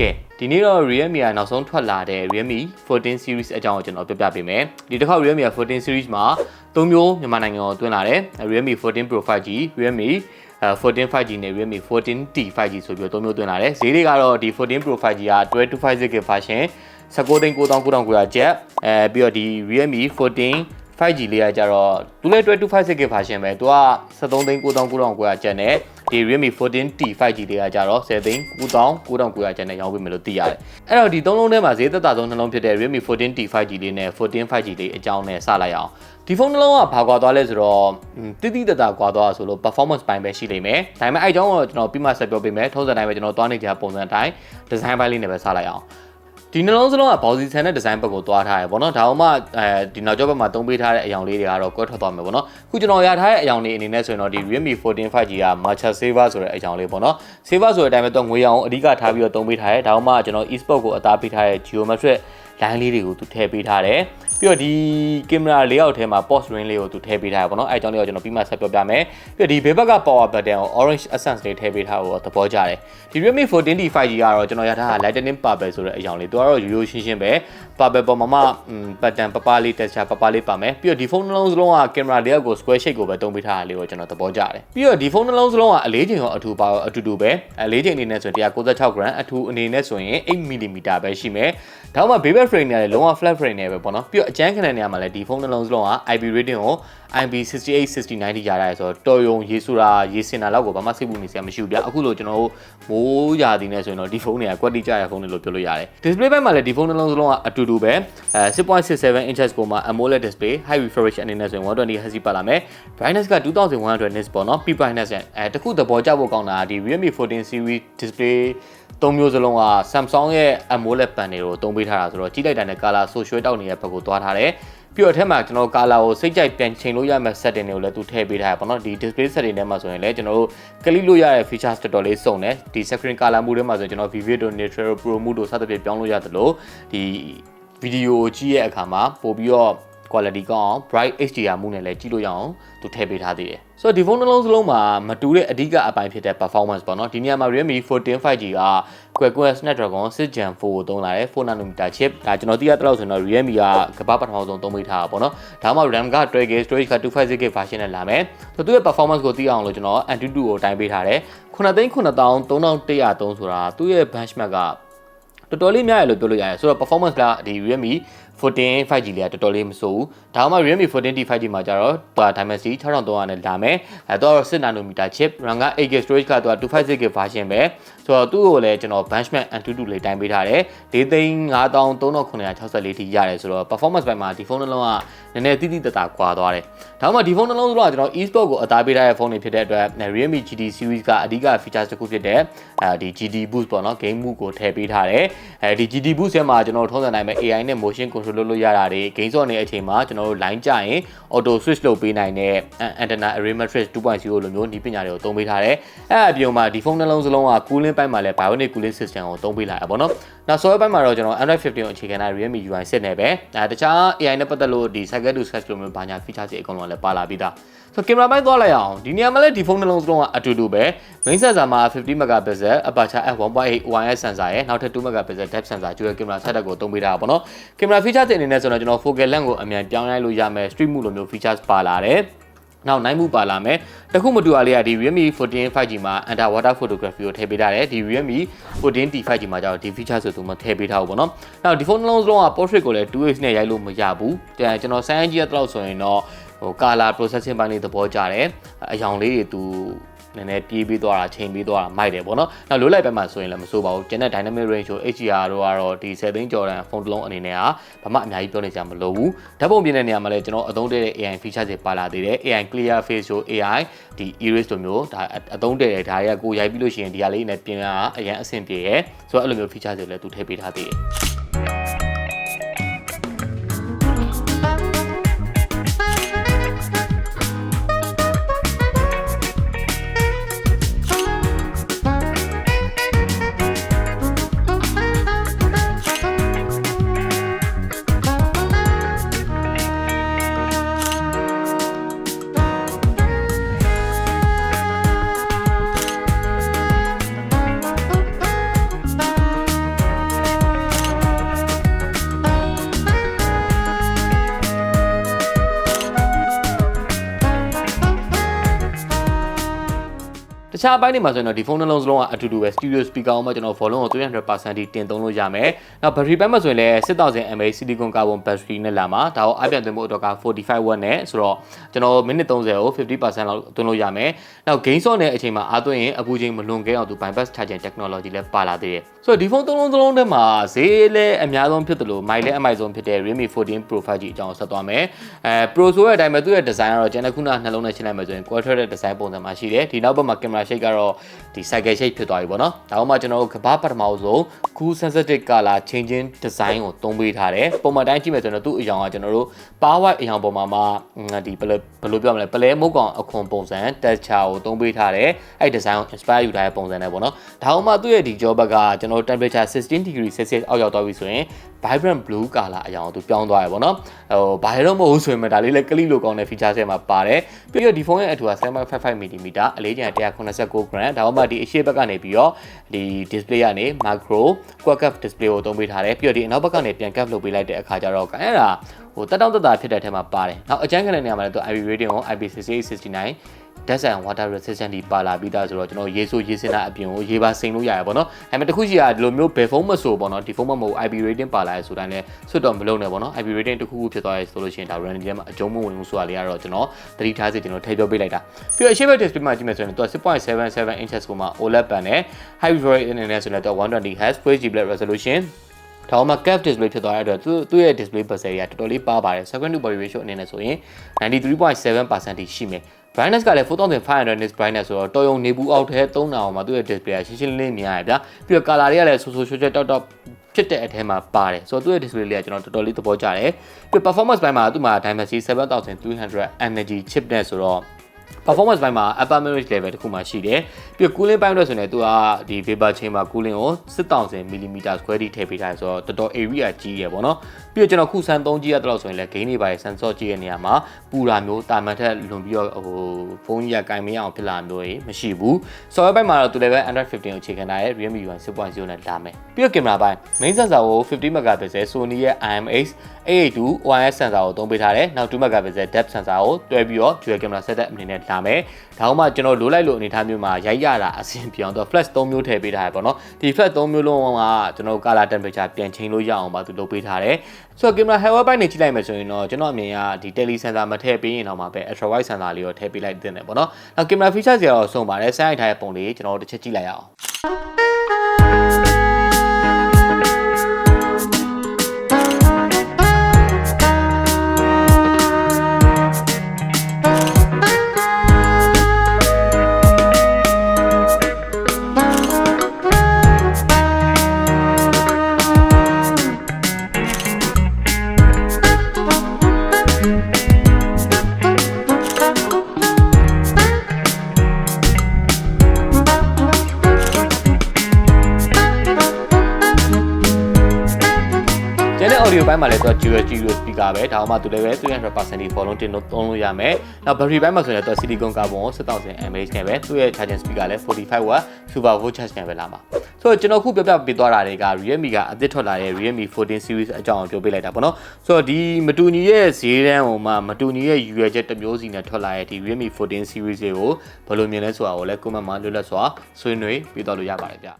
ကဲဒီနေ့တော့ Realme ကနောက်ဆုံးထွက်လာတဲ့ Realme 14 series အကြောင်းကိုကျွန်တော်ပြောပြပေးမယ်ဒီတစ်ခါ Realme က14 series မှာ၃မျိုးမြန်မာနိုင်ငံကိုတွင်းလာတယ် Realme 14 Pro 5G Realme 14 5G နဲ့ Realme 14T 5G ဆိုပြီးတော့၃မျိုးတွင်းလာတယ်ဈေးတွေကတော့ဒီ14 Pro 5G က 1256GB version 19သိန်း9900ကျပ်အဲပြီးတော့ဒီ Realme 14 5G လေးကကြတော့သူလည်း 1256GB version ပဲသူက73သိန်း9900ကျပ်နဲ့ဒီ Realme 14T 5G လေးကကြတော့10သိန်း9900ကျပ်နဲ့ရောင်းပေးမယ်လို့သိရတယ်အဲ့တော့ဒီသုံးလုံးထဲမှာဈေးသက်သာဆုံးနှလုံးဖြစ်တဲ့ Realme 14T 5G လေးနဲ့14 5G လေးအကြောင်းနဲ့စလိုက်အောင်ဒီဖုန်းနှလုံးကဘာကွာသွားလဲဆိုတော့တိတိတတကွာသွားဆိုလို့ performance ပိုင်းပဲရှိလိမ့်မယ်ဒါပေမဲ့အဲ့အကြောင်းကိုကျွန်တော်ပြီးမှဆက်ပြောပေးမယ်ထုံးစံတိုင်းပဲကျွန်တော်သွားနေကြပုံစံအတိုင်း design ပိုင်းလေးနဲ့ပဲစလိုက်အောင် ဒီနှလုံးစလုံးကဘော်စီဆန်တဲ့ဒီဇိုင်းဘက်ကိုသွားထားရယ်ဗောနော်ဒါအောင်မှအဲဒီနောက်ကျောဘက်မှာတုံးပေးထားတဲ့အယောင်လေးတွေကတော့ကွဲထွက်သွားမယ်ဗောနော်ခုကျွန်တော်ရထားတဲ့အယောင်လေးအနေနဲ့ဆိုရင်တော့ဒီ Realme 14 5G က Matcha Saver ဆိုတဲ့အယောင်လေးဗောနော် Saver ဆိုတဲ့အတိုင်းပဲတော့ငွေရောင်အဓိကထားပြီးတော့တုံးပေးထားရယ်ဒါအောင်မှကျွန်တော် e-sport ကိုအသားပေးထားတဲ့ geometric line လေးတွေကိုသူထည့်ပေးထားတယ်ပြီးတော့ဒီကင်မရာလေးအောက်ထဲမှာ post ring လေးကိုသူထည့်ပေးထားရပါတော့အဲအကြောင်းလေးကိုကျွန်တော်ပြီးမှဆက်ပြောပြမယ်ပြီးတော့ဒီဘေးဘက်က power button ကို orange essence လေးထည့်ပေးထားဖို့သဘောကျတယ်ဒီ Realme 14D 5G ကတော့ကျွန်တော်ရထားတာ lightning purple ဆိုတဲ့အကြောင်းလေးသူကတော့ရိုးရိုးရှင်းရှင်းပဲ purple ပေါ်မှာမှ button ပပလေး texture ပပလေးပါမယ်ပြီးတော့ဒီဖုန်းနှလုံးစလုံးကကင်မရာလေးအောက်ကို square shape ကိုပဲတုံးပေးထားတာလေးကိုကျွန်တော်သဘောကျတယ်ပြီးတော့ဒီဖုန်းနှလုံးစလုံးကအလေးချိန်ရောအထူပါအတူတူပဲအလေးချိန်အနေနဲ့ဆိုရင်196 gram အထူအနေနဲ့ဆိုရင်8 mm ပဲရှိမယ်ဒါမှမ baby frame နဲ့လည်းလုံးဝ flat frame နဲ့ပဲပေါ့နော်ပြီးတော့အကျန်းခဏနေရမှာလည်းဒီဖုန်းနှလုံးစလုံးက IP rating ကို IP68 6090ရတာဆိုတော့တော်ယုံရေးဆိုတာရေးစင်တာလောက်ကိုဘာမှစိတ်ပူနေစရာမရှိဘူးဗျအခုလိုကျွန်တော်တို့မိုးရာသီနဲ့ဆိုရင်တော့ဒီဖုန်းတွေက quality ကျတဲ့ဖုန်းတွေလို့ပြောလို့ရတယ် display ဘက်မှာလည်းဒီဖုန်းနှလုံးစလုံးကအတူတူပဲအဲ6.67 inches ကိုမှ AMOLED display high refresh အနေနဲ့ဆိုရင်120 Hz ပါလာမယ် brightness က2100 nits ပေါ့နော် peak brightness အဲတခုသဘောကျဖို့ကောင်းတာဒီ Realme 14 series display သုံးမျိုးစလုံးက Samsung ရဲ့ AMOLED panel ကိုသုံးပေးထားတာဆိုတော့ကြီးလိုက်တာနဲ့ color ဆိုရွှဲတောက်နေတဲ့ဘက်ကိုသွားထားတယ်ပြီးတော့အထက်မှာကျွန်တော် color ကိုစိတ်ကြိုက်ပြန်ချိန်လို့ရမယ့် setting တွေကိုလည်းသူထည့်ပေးထားရပါတော့ဒီ display setting ထဲမှာဆိုရင်လည်းကျွန်တော်တို့ click လို့ရတဲ့ features တော်တော်လေးစုံတယ်ဒီ screen color mode ထဲမှာဆိုရင်ကျွန်တော် vivid တို့ neutral pro mode တို့စသဖြင့်ပြောင်းလို့ရတယ်လို့ဒီ video ကြည့်ရဲ့အခါမှာပို့ပြီးတော့ quality ကောင်းအောင် bright HDR မှုနဲ့လည်းကြည့်လို့ရအောင်သူထည့်ပေးထားသေးတယ်ဆိုတော့ဒီဖုန်းနှလုံးစလုံးမှာမတူတဲ့အဓိကအပိုင်းဖြစ်တဲ့ performance ပေါ့နော်ဒီနေရာမှာ Realme 14 5G က Qualcomm Snapdragon 6 Gen 4ကိုသုံးလာတယ်4 nanometer chip ဒါကျွန်တော်သိရတဲ့လောက်ဆိုတော့ Realme ကကမ္ဘာပထမဆုံးသုံးပေးထားတာပေါ့နော်ဒါမှ RAM က 12GB storage က 256GB version နဲ့လာမယ်ဆိုတော့သူ့ရဲ့ performance ကိုသိအောင်လို့ကျွန်တော် Antutu ကိုတိုင်းပေးထားတယ်9သိန်း9130ဆိုတာသူ့ရဲ့ benchmark ကတော်တော်လေးများရလို့ပြောလို့ရတယ်ဆိုတော့ performance ကဒီ Realme 14 5G လေးကတော်တော်လေးမစိုးဘူးဒါမှမဟုတ် Realme 14T 5G မှာကျတော့ Dimensity 6300နဲ့လာမယ်အဲတော့6 nanometer chip RAM က 8GB storage ကတော့ 256GB version ပဲဆိုတော့သူ့ကိုလည်းကျွန်တော် benchmark Antutu လေးတိုင်းပေးထားတယ်၄သိန်း5364ထိရတယ်ဆိုတော့ performance ဘက်မှာဒီဖုန်းနှလုံးကနည်းနည်းတိတိတတ်တာကွာသွားတယ်ဒါမှမဟုတ်ဒီဖုန်းနှလုံးဆိုတော့ကျွန်တော် e-sport ကိုအသားပေးထားတဲ့ဖုန်းတွေဖြစ်တဲ့အတွက် Realme GT series ကအဓိက features တစ်ခုဖြစ်တဲ့အဲဒီ GT boost ပေါ့နော် game mode ကိုထည့်ပေးထားတယ်အဲဒီ GT boost ထဲမှာကျွန်တော်ထုံးစံတိုင်းပဲ AI နဲ့ motion control လုပ်လို့ရတာတွေ game ဆော့နေတဲ့အချိန်မှာကျွန်တော်တို့ line ကြရင် auto switch လုပ်ပေးနိုင်တဲ့ antenna array matrix 2.0လိုမျိုးဒီပညာတွေကိုသုံးပေးထားတယ်အဲအပြင်မှာဒီဖုန်းနှလုံးစလုံးက cooling ပိုင်းမှာလည်း bionic cooling system ကိုသုံးပေးလာတယ်ပေါ့နော်နောက် software ပိုင်းမှာတော့ကျွန်တော် Android 15ကိုအခြေခံတဲ့ Realme UI 7နဲ့ပဲအဲတခြား AI နဲ့ပတ်သက်လို့ဒီ cycle to scratch လိုမျိုးဘာညာ feature တွေအကုန်လုံးလည်းပါလာပြီးသား ဆိုကင်မရာပိုင်းသွားလိုက်အောင်ဒီနေရာမှာလည်းဒီဖုန်းနှလုံးစလုံးကအတူတူပဲ main sensor မှာ50 megapixel aperture f1.8 OIS sensor ရဲ့နောက်ထပ်2 megapixel depth sensor ကျွဲကင်မရာ setup ကိုသုံးပေးတာပါတော့ကင်မရာ feature တွေအနေနဲ့ဆိုတော့ကျွန်တော် focal length ကိုအမြန်ပြောင်းလဲလို့ရမယ် stream mode လိုမျိုး features ပါလာတယ်နောက်နိုင်မှုပါလာမယ်တခုမတူအားလေးကဒီ Realme 14 5G မှာ underwater photography ကိုထည့်ပေးထားတယ်ဒီ Realme 14 T 5G မှာကျတော့ဒီ feature ဆိုသူမထည့်ပေးထားဘူးပေါ့နော်နောက်ဒီဖုန်းနှလုံးစလုံးက portrait ကိုလည်း 2x နဲ့ရိုက်လို့မရဘူးကျွန်တော် Samsung ကြီးကတော့ဆိုရင်တော့ ဟို color processing ပိုင်းလေးသဘောကျတယ်အယောင်လေးတွေသူနည်းနည်းပြေးပြီးသွားတာချိန်ပြီးသွားတာမိုက်တယ်ပေါ့နော်။နောက်လိုလိုက်ဘက်မှာဆိုရင်လည်းမစိုးပါဘူး။ကျန်တဲ့ dynamic range ကို HDR တို့ကတော့ဒီ10သိန်းကျော်တန်ဖုန်းတစ်လုံးအနေနဲ့ကဘာမှအများကြီးပြောနေကြမလို့ဘူး။ဓာတ်ပုံပြင်တဲ့နေရာမှာလည်းကျွန်တော်အသုံးတည့်တဲ့ AI feature တွေပါလာသေးတယ်။ AI clear face တို့ AI ဒီ erase လိုမျိုးဒါအသုံးတည့်တဲ့ဒါတွေကကိုရိုက်ပြီးလို့ရှိရင်ဒီဟာလေးနဲ့ပြင်ရအရင်အဆင်ပြေရဲ။ဆိုတော့အဲ့လိုမျိုး feature တွေလည်းသူထည့်ပေးထားသေးတယ်။ တခြားအပိုင်းတွေမှာဆိုရင်တော့ဒီဖုန်းနှလုံးစလုံးကအတူတူပဲ stereo speaker အောင်မှကျွန်တော် volume ကို300%ထိတင်သုံးလို့ရမယ်နောက် battery pack မှာဆိုရင်လည်း6000 mAh silicon carbon battery နဲ့လာမှာဒါကိုအပြန်သွင်းဖို့အတွက်က45 watt နဲ့ဆိုတော့ကျွန်တော်မိနစ်30ကို50%လောက်သွင်းလို့ရမယ်နောက် gain source နဲ့အချိန်မှာအားသွင်းရင်အပူချိန်မလွန်ကဲအောင်သူ bypass charging technology လည်းပါလာသေးတယ်ဆိုတော့ဒီဖုန်းသုံးလုံးစလုံးထဲမှာဈေးလည်းအများဆုံးဖြစ်တယ်လို့မိုင်လည်းအမိုက်ဆုံးဖြစ်တဲ့ Realme 14 Pro 5G အကြောင်းဆက်သွားမယ်အဲ Pro ဆိုတဲ့အတိုင်းပဲသူ့ရဲ့ design ကတော့ကျန်တဲ့ခုနနှလုံးနဲ့ရှင်းလိုက်မယ်ဆိုရင် quad တဲ့ design ပုံစံမှာရှိတယ်ဒီနောက်ဘက်မှာ camera shake ကတော့ဒီ cycle shake ဖြစ်သွားပြီပေါ့နော်ဒါမှမကျွန်တော်တို့ကဘာပထမဆုံး cool sensitive color changing design ကိုသုံးပေးထားတယ်ပုံမှန်တိုင်းကြည့်မယ်ဆိုရင်တော့သူ့အယောင်ကကျွန်တော်တို့ power white အယောင်ပုံမှာမှာဒီဘယ်လိုဘယ်လိုပြောမလဲပလဲမုတ်ကောင်အခွန်ပုံစံ texture ကိုသုံးပေးထားတယ်အဲ့ design ကို inspire ယူထားတဲ့ပုံစံနဲ့ပေါ့နော်ဒါမှမသူ့ရဲ့ဒီ job ဘက်ကကျွန်တော်တို့ temperature 16 degree celsius အောက်ရောက်သွားပြီဆိုရင် vibrant blue color အရောင်သူပြောင်းသွားရပေါ့နော်ဟိုဘာလို့မဟုတ်ဆိုရင်ဒါလေးလည်းကလိလို့ကောင်းတဲ့ feature set မှာပါတယ်ပြီးတော့ဒီဖုန်းရဲ့အထူက7.55 mm အလေးချိန်189 gram ဒါမှမဒီအရှိဘက်ကနေပြီးတော့ဒီ display ကနေ macro quad cap display ကိုသုံးပေးထားတယ်ပြီးတော့ဒီအနောက်ဘက်ကနေပြန် cap လုပ်ပေးလိုက်တဲ့အခါကျတော့အဲ့ဒါဟိုတက်တောင့်တက်တာဖြစ်တဲ့ထဲမှာပါတယ်နောက်အကျန်းခံတဲ့နေရာမှာလည်းသူ IP rating ကို IP6869 ဓာတ်ဆိုင် water resistant ဒီပါလာပြီးသားဆိုတော့ကျွန်တော်ရေဆိုးရေစင်တာအပြင်ကိုရေပါစိန်လို့ရတယ်ပေါ့နော်။အဲမဲ့တခုရှိရဒီလိုမျိုးဘယ်ဖုန်းမဆိုပေါ့နော်ဒီဖုန်းမမဟုတ် IP rating ပါလာရဲဆိုတိုင်းလဲဆွတ်တော့မလုံးနဲ့ပေါ့နော် IP rating တခုခုဖြစ်သွားရဲဆိုလို့ရှိရင်ဒါ random ထဲမှာအကျုံးမဝင်ဘူးဆိုတာလေးကတော့ကျွန်တော်သတိထားစေကျွန်တော်ထည့်ပြောပေးလိုက်တာ။ပြီးတော့အရှိဘက် display မှာကြည့်မယ်ဆိုရင်သူက6.77 inches ကိုမှ OLED ပန်နဲ့ high refresh အနေနဲ့ဆိုရင်တော့ 120 Hz Full HD Black resolution ဒါမှ cap display ဖြစ်သွားတဲ့အတွက်သူသူ့ရဲ့ display pixel တွေကတော်တော်လေးပါပါတယ် second to body ratio အနေနဲ့ဆိုရင်93.7%ထိရှိမယ် brightness ကလည်း4500 nits brightness ဆိုတော့တော်ရုံနေဘူးအောက်ထဲသုံးတာအောင်မှာသူ့ရဲ့ display ကရှင်းရှင်းလင်းလင်းမြင်ရတယ်ဗျာပြီးတော့ color တွေကလည်းဆူဆူရွှွှွှတောက်တောက်ဖြစ်တဲ့အထဲမှာပါတယ်ဆိုတော့သူ့ရဲ့ display လေးကကျွန်တော်တော်တော်လေးသဘောကျတယ်ပြီး performance ဘိုင်းမှာသူ့မှာ Dimensity 7300 energy chip နဲ့ဆိုတော့ performance ဘိုင်းမှာ upper memory level တခုမှရှိတယ်ပြီးတော့ cooling ဘိုင်းလို့ဆိုရင်သူကဒီ vapor chamber cooling ကို6000 mm square ထိထည့်ပေးထားတယ်ဆိုတော့တော်တော် area ကြီးရယ်ပေါ့နော် ပြီးတော့ကျွန်တော်ခုဆန်း3 G ရတော့ဆိုရင်လည်း gain တွေပါတယ် sensor ကြီးရဲ့နေရာမှာပူတာမျိုးတာမန်ထက်လွန်ပြီးတော့ဟိုဖုန်းကြီးကကင်မရအောင်ဖြစ်လာမျိုးကြီးမရှိဘူး software ဘိုင်းမှာတော့သူလည်းပဲ Android 15ကိုအခြေခံထားတဲ့ Realme UI 6.0နဲ့လာမယ်ပြီးတော့ camera ဘိုင်း main sensor ကို50 megapixel Sony ရဲ့ IMX 882 OIS sensor ကိုသုံးပေးထားတယ်နောက်2 megapixel depth sensor ကိုတွဲပြီးတော့ dual camera setup အနေနဲ့လာမယ်ဒါမှမကျွန်တော်လိုလိုက်လို့အနေထားမျိုးမှာရိုက်ရတာအဆင်ပြေအောင်တော့ flash 3မျိုးထည့်ပေးထားတယ်ပေါ့နော်ဒီ flash 3မျိုးလုံးကကျွန်တော် color temperature ပြန်ချိန်လို့ရအောင်ပါသူလုပ်ပေးထားတယ် ဆိုတော့ camera hardware ဘိုင်းနေကြည့်လိုက်မယ်ဆိုရင်တော့ကျွန်တော်အမြင်ကဒီ tele sensor မထည့်ပေးရင်တော့မှပဲ ultra wide sensor လေးကိုထည့်ပေးလိုက်တင်တယ်ပေါ့နော်နောက် camera feature တွေကတော့စုံပါတယ်စိုင်းထားတဲ့ပုံလေးကျွန်တော်တို့တစ်ချက်ကြည့်လိုက်ရအောင် န်တဲ့ audio ဘိုင်းမှာလည်းသူက dual stereo speaker ပဲဒါမှမဟုတ်သူလည်းပဲ300%ဒီ volume တင်လို့သုံးလို့ရမယ်။နောက် battery ဘိုင်းမှာဆိုရင်တော့ silicon carbon ကို7000 mAh နဲ့ပဲသူ့ရဲ့ charging speaker လည်း45 watt super volt charge နဲ့ပဲလာမှာ။ဆိုတော့ကျွန်တော်ခုပြောပြပေးသွားတာတွေက Realme ကအသစ်ထွက်လာတဲ့ Realme 14 series အကြောင်းပြောပြလိုက်တာပေါ့နော်။ဆိုတော့ဒီမတူညီရဲ့ဈေးတန်းဟိုမှာမတူညီရဲ့ UR ချက်တစ်မျိုးစီနဲ့ထွက်လာတဲ့ဒီ Realme 14 series တွေကိုဘယ်လိုမြင်လဲဆိုတာကိုလည်း comment မှာလွတ်လပ်စွာဆွေးနွေးပြတော့လို့ရပါတယ်ဗျ။